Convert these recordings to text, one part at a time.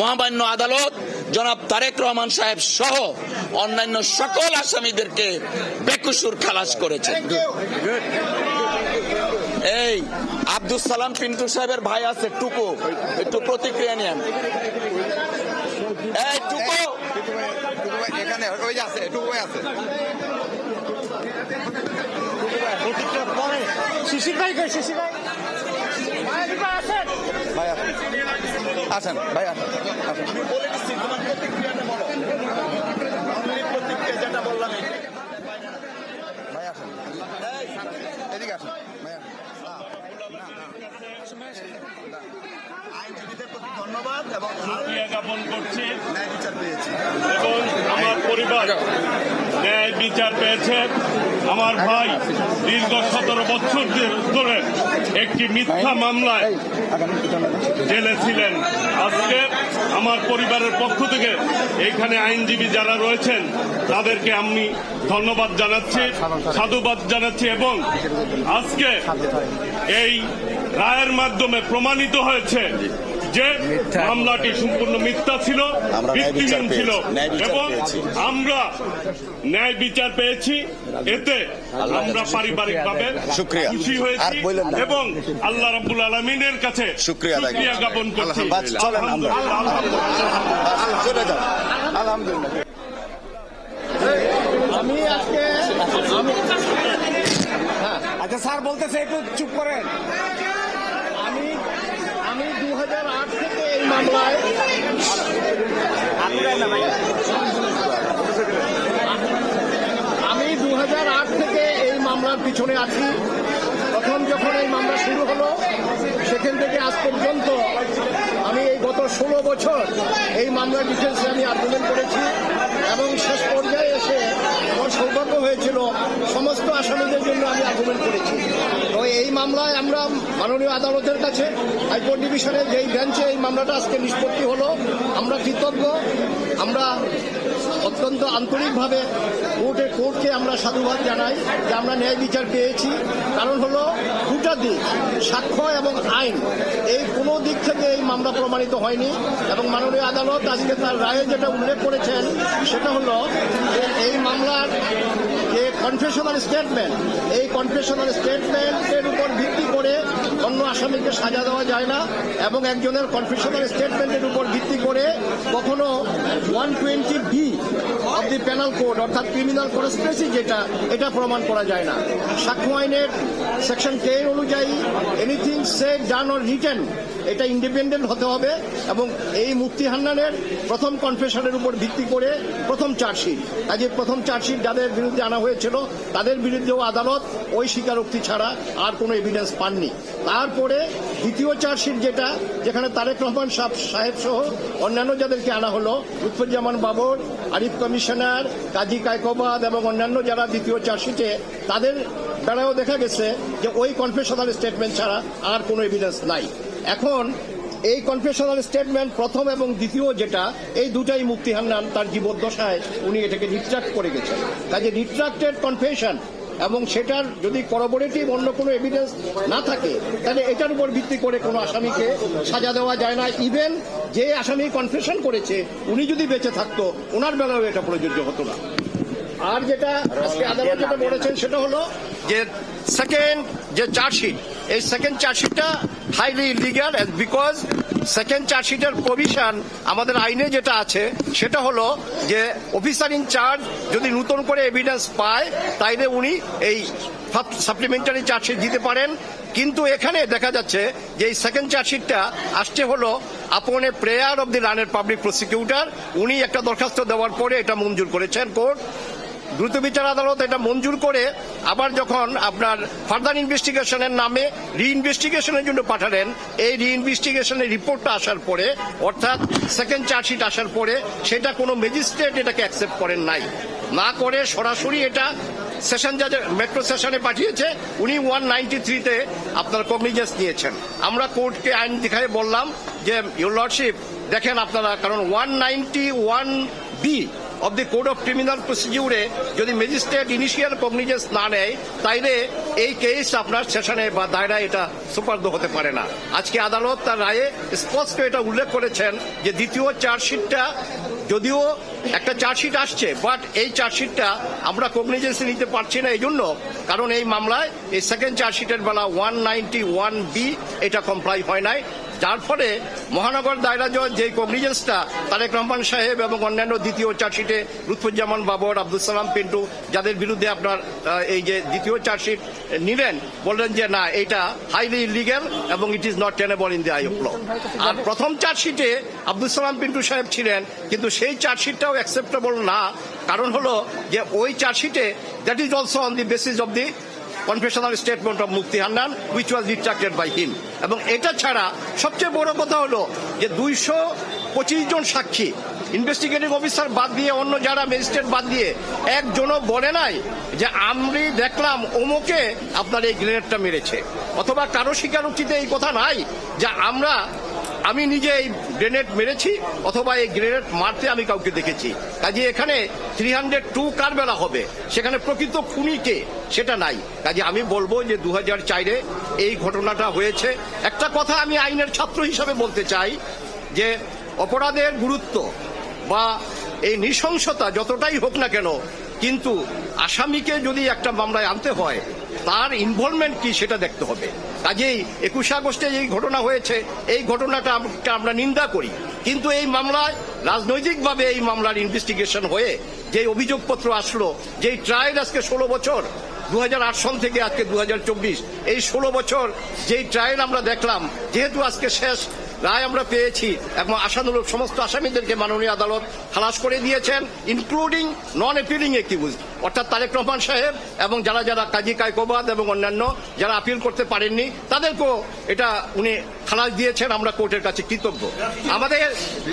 মহামান্য আদালত জনাব তারেক রহমান সাহেব সহ অন্যান্য সকল আসামিদেরকে বেকুসুর খালাস করেছেন। এই আব্দুল সালাম পিন্টু সাহেবের ভাই আছে টুকু। একটু প্রতিক্রিয়া নিয়েন। এই টুকু। এখানে ওই আছে টুকু আছে। শিশির ভাই শিশির ভাই? ভাই এদিকে আসেন ভাই আসেন আসেন। ভাই আসেন আসেন ভাই আসেন এদিকে আসেন ভাই আইনজীবীদের প্রতি ধন্যবাদ এবং জ্ঞাপন করছি। ন্যায় বিচার পেয়েছি। এবং আমার পরিবার ন্যায় বিচার পেয়েছে। আমার ভাই দীর্ঘ সতেরো বছর ধরে একটি মিথ্যা মামলায় জেলে ছিলেন। আজকে আমার পরিবারের পক্ষ থেকে এখানে আইনজীবী যারা রয়েছেন, তাদেরকে আমি ধন্যবাদ জানাচ্ছি, সাধুবাদ জানাচ্ছি এবং আজকে এই রায়ের মাধ্যমে প্রমাণিত হয়েছে যে মামলাটি সম্পূর্ণ মিথ্যা ছিল আমরা ন্যায় বিচার ভিত্তিহীন ছিল। ন্যায় এবং আমরা ন্যায় বিচার পেয়েছি। এতে আমরা পারিবারিক ভাবে শুকরিয়া। খুশি হয়েছি এবং আল্লাহ রাব্বুল আলমিনের কাছে শুকরিয়া। জ্ঞাপন করছি। আলহামদুলিল্লাহ। আমি আজকে আচ্ছা স্যার বলতেছে একটু চুপ করেন আমি আমি দু থেকে এই আমি দু হাজার আট থেকে এই মামলার পিছনে আছি। প্রথম যখন এই মামলা শুরু হলো, সেখান থেকে আজ পর্যন্ত আমি এই গত ষোলো বছর এই মামলার ডিটেলসে আমি আন্দোলন করেছি এবং শেষ পর্যায়ে এসে আমার সৌভাগ্য হয়েছিল, সমস্ত আসামিদের জন্য আমি আর্গুমেন্ট করেছি। তো এই মামলায় আমরা মাননীয় আদালতের কাছে, হাইকোর্ট ডিভিশনের যেই বেঞ্চে এই মামলাটা আজকে নিষ্পত্তি হলো, আমরা কৃতজ্ঞ, আমরা অত্যন্ত আন্তরিকভাবে কোর্টে কোর্টকে আমরা সাধুবাদ জানাই যে আমরা ন্যায় বিচার পেয়েছি। কারণ হলো দুটা দিক, সাক্ষ্য এবং আইন। এই কোনো দিক থেকে এই মামলা প্রমাণিত হয়নি এবং মাননীয় আদালত আজকে তার রায়ে যেটা উল্লেখ করেছেন সেটা হলো যে এই মামলার যে কনফেশনাল স্টেটমেন্ট এই কনফেশনাল স্টেটমেন্টের উপর ভিত্তি অন্য আসামিকে সাজা দেওয়া যায় না এবং একজনের কনফেশনাল স্টেটমেন্টের উপর ভিত্তি করে কখনো one twenty B of the penal code, অর্থাৎ ক্রিমিনাল কনস্পিরেসি যেটা, এটা প্রমাণ করা যায় না। সাক্ষ্য আইনের সেকশন টেন অনুযায়ী anything said done or written এটা ইন্ডিপেন্ডেন্ট হতে হবে এবং এই মুক্তি হান্নানের প্রথম কনফেশনের উপর ভিত্তি করে প্রথম চার্জশিট। কাজে প্রথম চার্জশিট যাদের বিরুদ্ধে আনা হয়েছিল, তাদের বিরুদ্ধেও আদালত ওই স্বীকারোক্তি ছাড়া আর কোনো এভিডেন্স পাননি। তারপরে দ্বিতীয় চার্জশিট যেটা, যেখানে তারেক রহমান সাহ- সাহেব সহ অন্যান্য যাদেরকে আনা হলো, লুৎফুজ্জামান বাবর, আরিফ কমিশনার, কাজী কায়কোবাদ এবং অন্যান্য যারা দ্বিতীয় চার্জশিটে, তাদের বেলায়ও দেখা গেছে যে ওই কনফেশনাল স্টেটমেন্ট ছাড়া আর কোনো এভিডেন্স নাই। এখন এই কনফেশনাল স্টেটমেন্ট প্রথম এবং দ্বিতীয় যেটা, এই দুটাই মুক্তি হান্নান তার জীবদ্দশায় উনি এটাকে রিট্রাক্ট করে গেছেন। কাজে রিট্রাক্টেড কনফেশন এবং সেটার যদি করবোরেটিভ অন্য কোনো এভিডেন্স না থাকে, তাহলে এটার উপর ভিত্তি করে কোনো আসামিকে সাজা দেওয়া যায় না। ইভেন যে আসামি কনফেশন করেছে, উনি যদি বেঁচে থাকতো, ওনার বেলাও এটা প্রযোজ্য হতো না। আর যেটা আজকে আদালত যেটা বলেছেন, সেটা হলো যে সেকেন্ড যে চার্জশিট এই সেকেন্ড চার্জশিটটা হাইলি ইলিগাল বিকজ সেকেন্ড চার্জশিটের প্রভিশন আমাদের আইনে যেটা আছে, সেটা হলো যে অফিসার ইন চার্জ যদি নতুন করে এভিডেন্স পায়, তাইলে উনি এই সাপ্লিমেন্টারি চার্জশিট দিতে পারেন। কিন্তু এখানে দেখা যাচ্ছে যে এই সেকেন্ড চার্জশিটটা আসছে হলো আপন প্রেয়ার অব দি রানের পাবলিক প্রসিকিউটর উনি একটা দরখাস্ত দেওয়ার পরে এটা মঞ্জুর করেছেন কোর্ট। দ্রুত বিচার আদালত এটা মঞ্জুর করে আবার যখন আপনার ফার্দার ইনভেস্টিগেশনের নামে রিইনভেস্টিগেশনের জন্য পাঠালেন, এই রি ইনভেস্টিগেশনের রিপোর্টটা আসার পরে, অর্থাৎ সেকেন্ড চার্জশিট আসার পরে, সেটা কোনো ম্যাজিস্ট্রেট এটাকে অ্যাকসেপ্ট করেন নাই। না করে সরাসরি এটা সেশন জাজের মেট্রো সেশনে পাঠিয়েছে, উনি ওয়ান নাইনটি থ্রিতে আপনার কগনিজেন্স নিয়েছেন। আমরা কোর্টকে আইন দেখায় বললাম যে ইউর লর্ডশিপ দেখেন আপনারা, কারণ one ninety one B of the code of criminal প্রসিডিউরে যদি ম্যাজিস্ট্রেট ইনিশিয়াল কগনিজেন্স না নেয়, তাইলে এই কেস আপনার সেশনে বা দায়রায় এটা সুপার্দ হতে পারে না। আজকে আদালত তার রায়ে স্পষ্ট এটা উল্লেখ করেছেন যে দ্বিতীয় চার্জশিটটা যদিও একটা চার্জশিট আসছে বাট এই চার্জশিটটা আমরা কগনিজেন্সে নিতে পারছি না এই জন্য কারণ এই মামলায় এই সেকেন্ড চার্জশিটের বেলা ওয়ান নাইনটি ওয়ান বি এটা কমপ্লাই হয় নাই। যার ফলে মহানগর দায়রা জজ যে কগনিজেন্সটা তারেক রহমান সাহেব এবং অন্যান্য দ্বিতীয় চার্জশিটে লুৎফুজ্জামান বাবর, আব্দুল সালাম পিন্টু, যাদের বিরুদ্ধে আপনার এই যে দ্বিতীয় চার্জশিট নিলেন, বললেন যে না, এটা হাইলি ইলিগেল এবং it is not tenable in the eye of law আর প্রথম চার্জশিটে আব্দুল সালাম পিন্টু সাহেব ছিলেন, কিন্তু সেই চার্জশিটটাও অ্যাকসেপ্টেবল না। কারণ হলো যে ওই চার্জশিটে that is also on the basis of the confessional statement of Mufti Hannan which was retracted by him এবং এটা ছাড়া সবচেয়ে বড় কথা হলো যে দুইশো পঁচিশ জন সাক্ষী। ইনভেস্টিগেটিং অফিসার বাদ দিয়ে অন্য যারা ম্যাজিস্ট্রেট বাদ দিয়ে একজনও বলে নাই যে আমি দেখলাম অমুকে আপনার এই গ্রেনেডটা মেরেছে। অথবা কারও উচিত এই কথা নাই যে আমরা আমি নিজে এই গ্রেনেড মেরেছি অথবা এই গ্রেনেড মারতে আমি কাউকে দেখেছি। কাজে এখানে থ্রি হান্ড্রেড টু কার বেলা হবে। সেখানে প্রকৃত খুনিকে সেটা নাই। কাজে আমি বলব যে দু হাজার চারে এই ঘটনাটা হয়েছে। একটা কথা আমি আইনের ছাত্র হিসাবে বলতে চাই যে অপরাধের গুরুত্ব বা এই নৃশংসতা যতটাই হোক না কেন, কিন্তু আসামিকে যদি একটা মামলায় আনতে হয়, তার ইনভলভমেন্ট কি সেটা দেখতে হবে। কাজেই একুশে আগস্টে এই ঘটনা হয়েছে। এই ঘটনাটা আমরা নিন্দা করি। কিন্তু এই মামলায় রাজনৈতিকভাবে এই মামলার ইনভেস্টিগেশন হয়ে যে অভিযোগপত্র আসলো, যেই ট্রায়াল আজকে ষোলো বছর দু সন থেকে আজকে দু হাজার চব্বিশ, এই ষোলো বছর যেই ট্রায়াল আমরা দেখলাম, যেহেতু আজকে শেষ, রায় আমরা পেয়েছি এবং আশানুরূপ সমস্ত আসামিদেরকে মাননীয় আদালত খালাস করে দিয়েছেন ইনক্লুডিং নন অ্যাপিলিং একিউজ অর্থাৎ তারেক রহমান সাহেব এবং যারা যারা কাজী কায়কোবাদ এবং অন্যান্য যারা আপিল করতে পারেননি, তাদেরকেও এটা উনি খালাস দিয়েছেন, আমরা কোর্টের কাছে কৃতজ্ঞ। আমাদের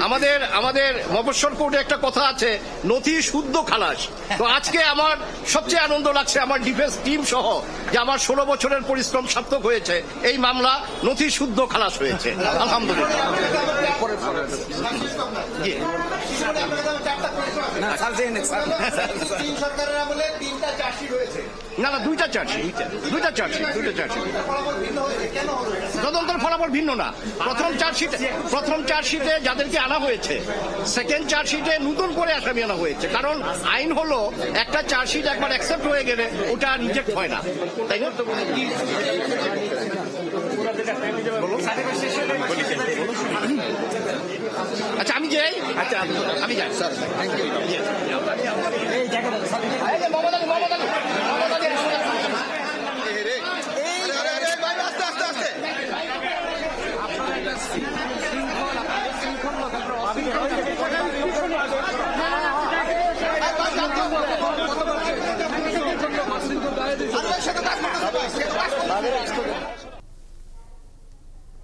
আমাদের আমাদের মফস্বল কোর্টে একটা কথা আছে, নথি শুদ্ধ খালাস। তো আজকে আমার সবচেয়ে আনন্দ লাগছে, আমার ডিফেন্স টিম সহ, যে আমার ষোলো বছরের পরিশ্রম সার্থক হয়েছে, এই মামলা নথি শুদ্ধ খালাস হয়েছে। আলহামদুলিল্লাহ। জি। তিন সরকারের আমলে তিনটা চাষি রয়েছে। না না দুইটা চার্জশিট। দুইটা চার্জশিট। দুইটা চার্জশিট তদন্তের ফলাফল ভিন্ন না। প্রথম চার্জশিটে প্রথম চার্জশিটে যাদেরকে আনা হয়েছে সেকেন্ড চার্জশিটে নতুন করে আসামি আনা হয়েছে। কারণ আইন হলো একটা চার্জশিট একবার অ্যাকসেপ্ট হয়ে গেলে ওটা রিজেক্ট হয় না। তাই না? আচ্ছা আমি যাই? আচ্ছা আমি যাই। স্যার থ্যাংক ইউ এই যে মোহাম্মদ আলী মোহাম্মদ আলী মোহাম্মদ আলী আসুন, আসুন, আসুন। আস্তে আস্তে আস্তে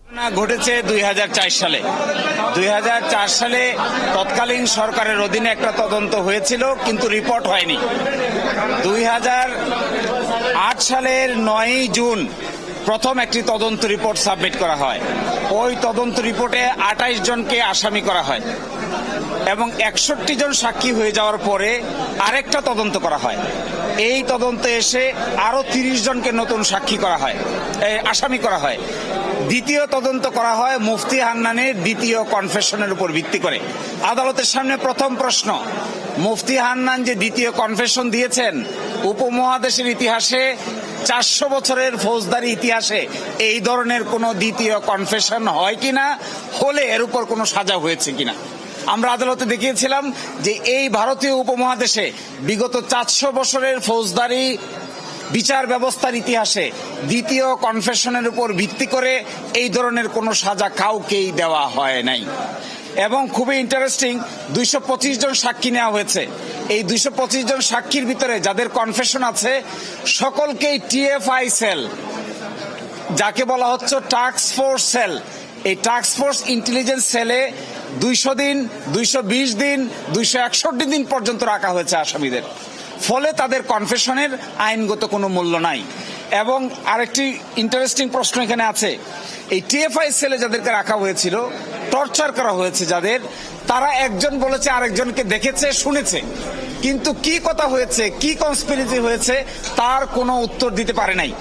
ঘটনা ঘটেছে দুই হাজার চার সালে। দুই হাজার চার সালে তৎকালীন সরকারের অধীনে একটা তদন্ত হয়েছিল, কিন্তু রিপোর্ট হয়নি। দুই আট সালের নয়ই জুন প্রথম একটি তদন্ত রিপোর্ট সাবমিট করা হয়। ওই তদন্ত রিপোর্টে আঠাইশ জনকে আসামি করা হয় এবং একষট্টি জন সাক্ষী হয়ে যাওয়ার পরে আরেকটা তদন্ত করা হয়। এই তদন্তে এসে আরও তিরিশ জনকে নতুন সাক্ষী করা হয় আসামি করা হয়। দ্বিতীয় তদন্ত করা হয় মুফতি হান্নানের দ্বিতীয় কনফেশনের উপর ভিত্তি করে। আদালতের সামনে প্রথম প্রশ্ন, মুফতি হান্নান যে দ্বিতীয় কনফেশন দিয়েছেন, উপমহাদেশের ইতিহাসে চারশো বছরের ফৌজদারি ইতিহাসে এই ধরনের কোনো দ্বিতীয় কনফেশন হয় কিনা, হলে এর উপর কোনো সাজা হয়েছে কিনা। আমরা আদালতে দেখিয়েছিলাম যে এই ভারতীয় উপমহাদেশে বিগত চারশো বছরের ফৌজদারি বিচার ব্যবস্থার ইতিহাসে দ্বিতীয় কনফেশনের উপর ভিত্তি করে এই ধরনের কোনো সাজা কাউকেই দেওয়া হয় নাই। এবং খুবই ইন্টারেস্টিং দুইশো পঁচিশ জন সাক্ষী নেওয়া হয়েছে। এই দুইশো পঁচিশ জন সাক্ষীর ভিতরে যাদের কনফেশন আছে, সকলকেই টিএফআই সেল যাকে বলা হচ্ছে টাস্ক ফোর্স সেল এই টাস্ক ফোর্স ইন্টেলিজেন্স সেলে দুইশো দিন, দুইশো বিশ দিন, দুইশো একষট্টি দিন পর্যন্ত রাখা হয়েছে আসামিদের। ফলে তাদের কনফেশনের আইনগত কোনো মূল্য নাই। এবং আরেকটি ইন্টারেস্টিং প্রশ্ন এখানে আছে। এই টিএফআই সেলে যাদেরকে রাখা হয়েছিল টর্চার করা হয়েছে যাদের, তারা একজন বলেছে, আরেকজনকে দেখেছে, শুনেছে। কিন্তু কি কথা হয়েছে, কি কনস্পিরেসি হয়েছে, তার কোনো উত্তর দিতে পারে নাই।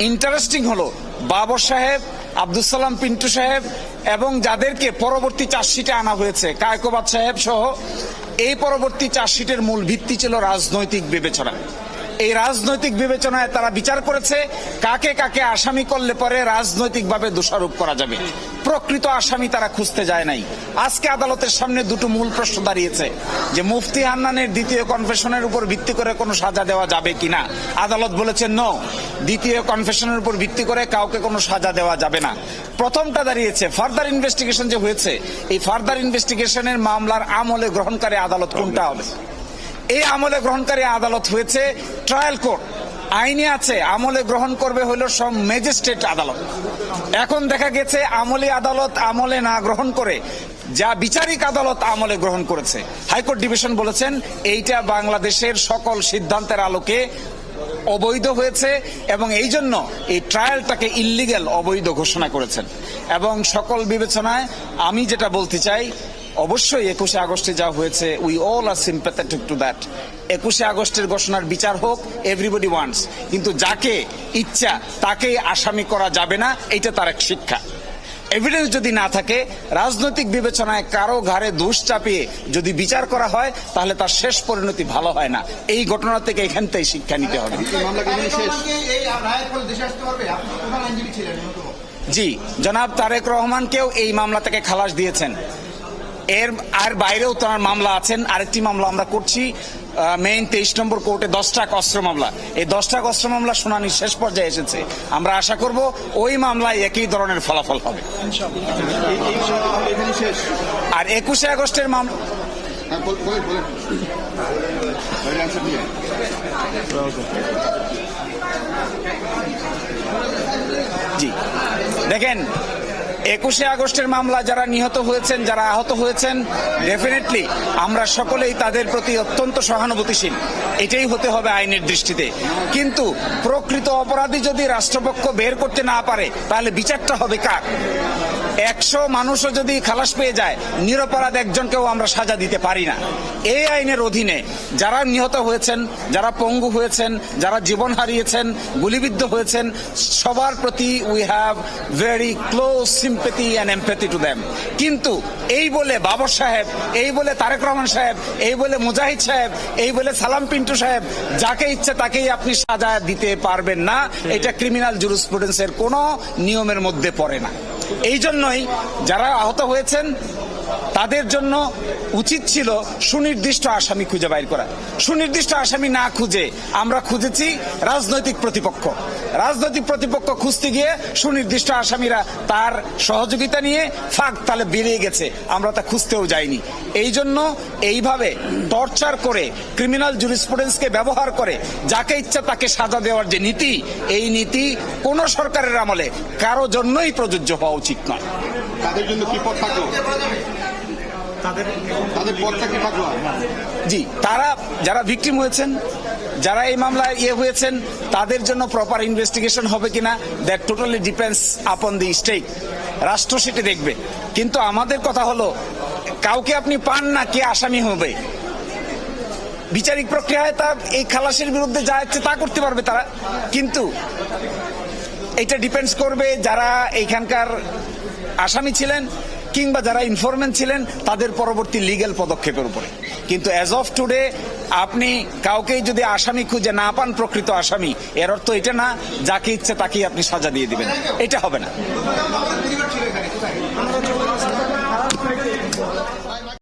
ইন্টারেস্টিং হলো, বাবর সাহেব আব্দুল সালাম, পিন্টু সাহেব, এবং যাদেরকে পরবর্তী চার্জশিটে আনা হয়েছে, কায়কোবাদ সাহেব সহ এই পরবর্তী চার্জশিটের মূল ভিত্তি ছিল রাজনৈতিক বিবেচনা। এই রাজনৈতিক বিবেচনায় তারা বিচার করেছে, কাকে কাকে আসামি করলে পরে রাজনৈতিকভাবে দোষারোপ করা যাবে। প্রকৃত আসামি তারা খুঁজতে যায় নাই। আজকে আদালতের সামনে দুটো মূল প্রশ্ন দাঁড়িয়েছে, যে মুফতি হান্নানের দ্বিতীয় কনফেশনের উপর ভিত্তি করে কোনো সাজা দেওয়া যাবে কিনা? আদালত বলেছে ন দ্বিতীয় কনফেশনের উপর ভিত্তি করে কাউকে কোনো সাজা দেওয়া যাবে না। প্রথমটা দাঁড়িয়েছে ফার্দার ইনভেস্টিগেশন যে হয়েছে, এই ফার্দার ইনভেস্টিগেশনের মামলার আমলে গ্রহণকারী আদালত কোনটা হবে? এই আমলে গ্রহণকারী আদালত হয়েছে ট্রায়াল কোর্ট। আইনে আছে, আমলে গ্রহণ করবে হলো সব ম্যাজিস্ট্রেট আদালত। এখন দেখা গেছে আমলি আদালত আমলে না গ্রহণ করে, যা বিচারিক আদালত আমলে গ্রহণ করেছে। হাইকোর্ট ডিভিশন বলেছেন, এইটা বাংলাদেশের সকল সিদ্ধান্তের আলোকে অবৈধ হয়েছে এবং এই জন্য এই ট্রায়ালটাকে ইল্লিগ্যাল অবৈধ ঘোষণা করেছেন। এবং সকল বিবেচনায় আমি যেটা বলতে চাই অবশ্যই একুশে আগস্টে যা হয়েছে we all are sympathetic to that একুশে আগস্টের ঘোষণার বিচার হোক এভরিবডি ওয়ান্টস কিন্তু যাকে ইচ্ছা তাকে আসামি করা যাবে না এটা তার এক শিক্ষা। এভিডেন্স যদি না থাকে রাজনৈতিক বিবেচনায় কারও ঘাড়ে দোষ চাপিয়ে যদি বিচার করা হয় তাহলে তার শেষ পরিণতি ভালো হয় না। এই ঘটনা থেকে এখান থেকে শিক্ষা নিতে হবে। জি জনাব তারেক রহমানকেও এই মামলা থেকে খালাস দিয়েছেন। এর আর বাইরেও তার মামলা আছেন আরেকটি মামলা আমরা করছি মেইন তেইশ নম্বর কোর্টে দশটা অস্ত্র মামলা। এই দশটা অস্ত্র মামলা শুনানি শেষ পর্যায়ে এসেছে। আমরা আশা করব ওই মামলায় একই ধরনের ফলাফল হবে। আর একুশে আগস্টের মামলা হ্যাঁ। জি। দেখেন একুশে আগস্টের মামলা যারা নিহত হয়েছেন, যারা আহত হয়েছেন ডেফিনেটলি আমরা সকলেই তাদের প্রতি অত্যন্ত সহানুভূতিশীল। এটাই হতে হবে আইনের দৃষ্টিতে। কিন্তু প্রকৃত অপরাধী যদি রাষ্ট্রপক্ষ বের করতে না পারে, তাহলে বিচারটা হবে কার? একশো মানুষও যদি খালাস পেয়ে যায়, নিরপরাধ একজনকেও আমরা সাজা দিতে পারি না। এই আইনের অধীনে যারা নিহত হয়েছেন, যারা পঙ্গু হয়েছেন, যারা জীবন হারিয়েছেন, গুলিবিদ্ধ হয়েছেন, সবার প্রতি we have very close sympathy and empathy to them কিন্তু এই বলে বাবর সাহেব, এই বলে তারেক রহমান সাহেব, এই বলে মুজাহিদ সাহেব, এই বলে সালাম পিন্টু সাহেব, যাকে ইচ্ছে তাকেই আপনি সাজা দিতে পারবেন না। এটা ক্রিমিনাল জুরিসপ্রুডেন্সের কোনো নিয়মের মধ্যে পড়ে না। এই জন্যই যারা আহত হয়েছেন তাদের জন্য উচিত ছিল সুনির্দিষ্ট আসামি খুঁজে বাইর করা। সুনির্দিষ্ট আসামি না খুঁজে আমরা খুঁজেছি রাজনৈতিক প্রতিপক্ষ। রাজনৈতিক প্রতিপক্ষ খুঁজতে গিয়ে সুনির্দিষ্ট আসামিরা তার সহযোগিতা নিয়ে ফাঁক তালে বেরিয়ে গেছে। আমরা তা খুঁজতেও যাইনি। এই জন্য এইভাবে টর্চার করে, ক্রিমিনাল জুরিসপ্রুডেন্সকে ব্যবহার করে, যাকে ইচ্ছা তাকে সাজা দেওয়ার যে নীতি, এই নীতি কোন সরকারের আমলে কারও জন্যই প্রযোজ্য হওয়া উচিত নয়। তাদের জন্য কি পথ থাকল তাদের পথটা কি থাকল জি তারা যারা ভিকটিম হয়েছেন যারা এই মামলায় ইয়ে হয়েছেন তাদের জন্য প্রপার ইনভেস্টিগেশন হবে কিনা that totally depends upon the state রাষ্ট্র সেটি দেখবে। কিন্তু আমাদের কথা হলো কাউকে আপনি পান না কে আসামি হবে? বিচারিক প্রক্রিয়ায় তার এই খালাসের বিরুদ্ধে যা ইচ্ছে তা করতে পারবে তারা। কিন্তু এটা ডিপেন্ডস করবে যারা এইখানকার আসামি ছিলেন কিংবা যারা ইনফরমেন্ট ছিলেন, তাদের পরবর্তী লিগ্যাল পদক্ষেপের উপরে। কিন্তু অ্যাজ অফ টুডে আপনি কাউকেই যদি আসামি খুঁজে না পান, প্রকৃত আসামি, এর অর্থ এটা না, যাকে ইচ্ছে তাকেই আপনি সাজা দিয়ে দিবেন। এটা হবে না।